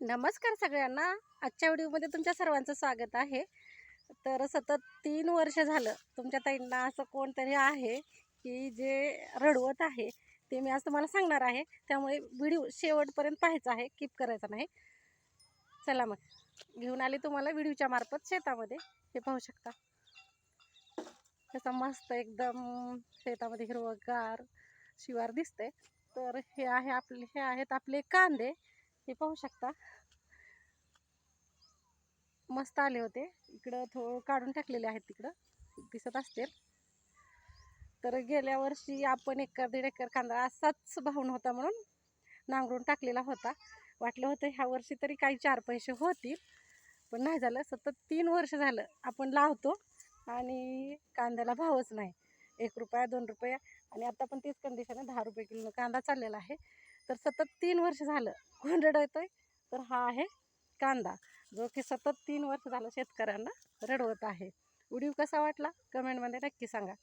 नमस्कार सगळ्यांना. आजच्या व्हिडिओमध्ये तुमच्या सर्वांचं स्वागत आहे. तर सतत तीन वर्ष झालं तुमच्या ताईंना असं कोणतरी आहे की जे रडवत आहे ते मी आज तुम्हाला सांगणार आहे. त्यामुळे व्हिडिओ शेवटपर्यंत पाहायचा आहे कीप करायचा नाही. चला मग घेऊन आले तुम्हाला व्हिडिओच्या मार्फत शेतामध्ये. हे पाहू शकता. त्याचा मस्त एकदम शेतामध्ये हिरवगार शिवार दिसते तर हे आहे आपले हे आहेत आपले कांदे. हे पाहू शकता. मस्त आले होते. इकडं थोडं काढून टाकलेले आहेत तिकडं. दिसत असतील. तर गेल्या वर्षी आपण एकर दीड एकर कांदा असाच भाव होता म्हणून नांगरून टाकलेला होता. वाटलं होतं ह्या वर्षी तरी काही चार पैसे होतील. पण नाही झालं. सतत तीन वर्ष झालं आपण लावतो आणि कांद्याला भावच नाही. एक रुपया दोन रुपया आणि आता पण तीच कंडिशन आहे. दहा रुपये किलो कांदा चाललेला आहे. तर सतत तीन वर्ष झालं. कोण आहे तर हा आहे कांदा जो की सतत तीन वर्ष झालं शेतकऱ्यांना रडवत आहे. व्हिडिओ कसा वाटला? कमेंटमध्ये नक्की सांगा.